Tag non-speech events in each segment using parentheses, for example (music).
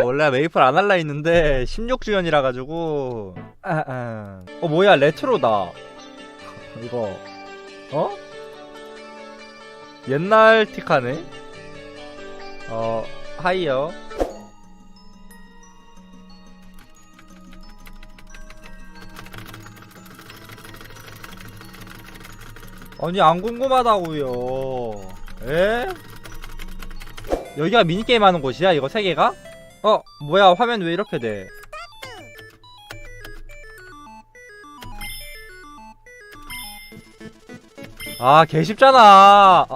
아, 원래 메이플 안 할라 했는데 16주년이라 가지고. 아, 아. 어 뭐야 레트로다. 이거. 어? 옛날 티카네? 어 하이요 아니 안 궁금하다고요. 에? 여기가 미니게임 하는 곳이야 이거 세개가? 어 뭐야 화면 왜 이렇게 돼 아, 개 쉽잖아. 아.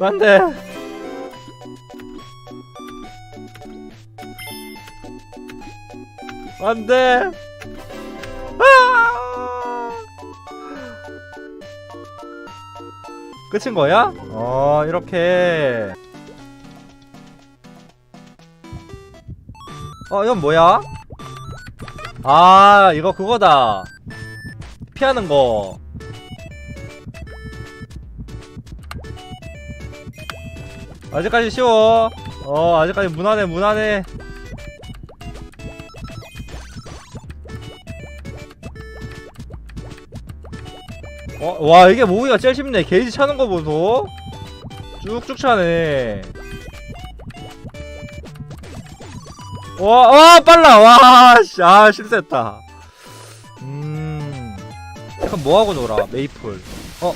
안돼. 안 돼! 아! 끝인 거야? 어, 이렇게. 어, 이건 뭐야? 아, 이거 그거다. 피하는 거. 아직까지 쉬워. 어 아직까지 무난해 무난해. 어, 와 이게 모으기가 제일 쉽네. 게이지 차는 거 보소. 쭉쭉 차네. 와, 와 빨라. 와 씨, 아 실수했다. 음. 약간 뭐하고 놀아 메이플? 어.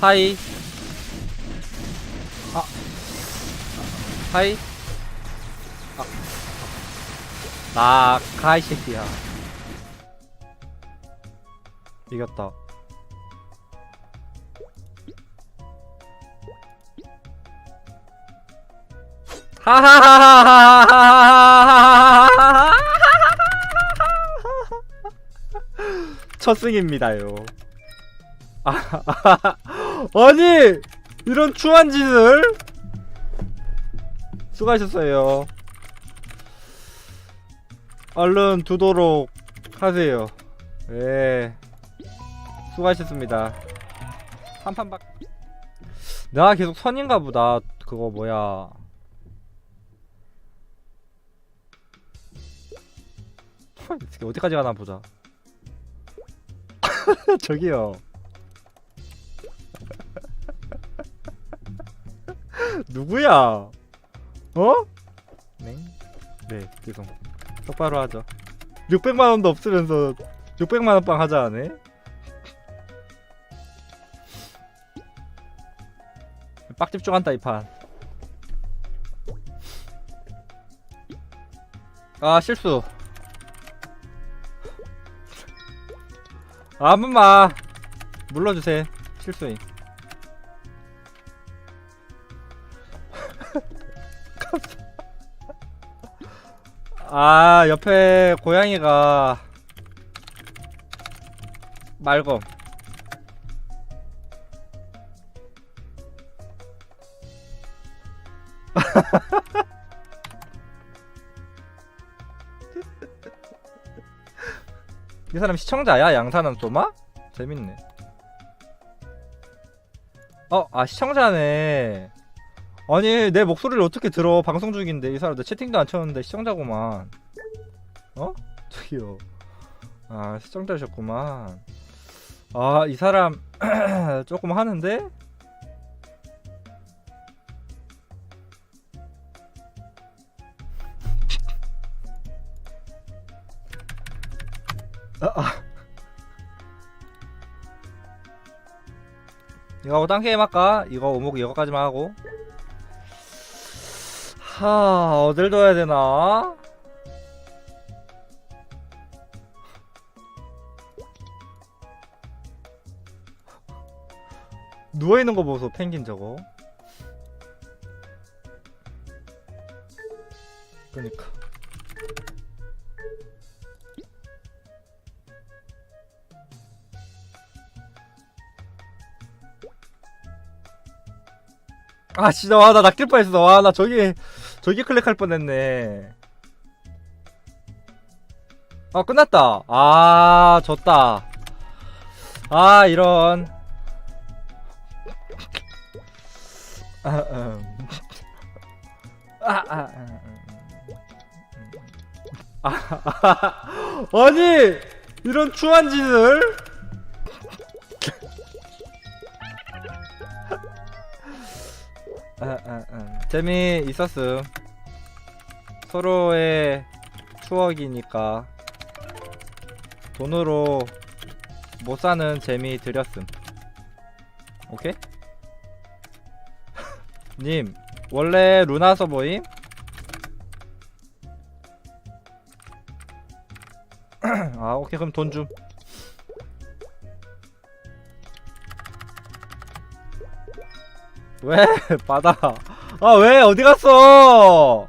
하이. 하이 아 가이 새끼야 이겼다 하하하하하하하하하 첫 승입니다요. 아니, 이런 추한 짓을? 수고하셨어요. 얼른 두도록 하세요. 예. 수고하셨습니다. 한판 박. 내가 계속 선인가 보다. 그거 뭐야. 어디까지 가나 보자. (laughs) 저기요. (laughs) 누구야? 어? 네. 네, 죄송. 똑바로 하죠. 600만 원도 없으면서 600만 원빵 하자 하네. 빡 집 중한다 이 판. 아 실수. 아, 한 번만 눌러주세요. 실수임. 아 옆에 고양이가 말검. (laughs) 이 사람 시청자야 양산한 소마? 재밌네. 어아 시청자네 아니 내 목소리를 어떻게 들어 방송 중인데 이 사람 내 채팅도 안 쳤는데 시청자구만 어? 저기요 아 시청자셨구만 아 이 사람 (clears throat) 조금 하는데? 아, 아. 이거 하고 딴 게임 할까? 이거 오목 이거까지만 하고 하 어딜 둬야 되나? 누워있는 거 보소 펭귄 저거 그니까 아 진짜 와 나 낚일 뻔했어 와 나 저기 저기 클릭할 뻔했네. 아 끝났다. 아 졌다. 아 이런. 아, 음. 아, 아, 아, 음, 음. 아, 아, (laughs) 아니 이런 추한 짓을 재미 있었음 서로의 추억이니까 돈으로 못 사는 재미 드렸음 오케이? (laughs) 님 원래 루나 서버임? (clears throat) 아 오케이 그럼 돈 줌. 왜 (laughs) 받아? 아 왜 어디 갔어?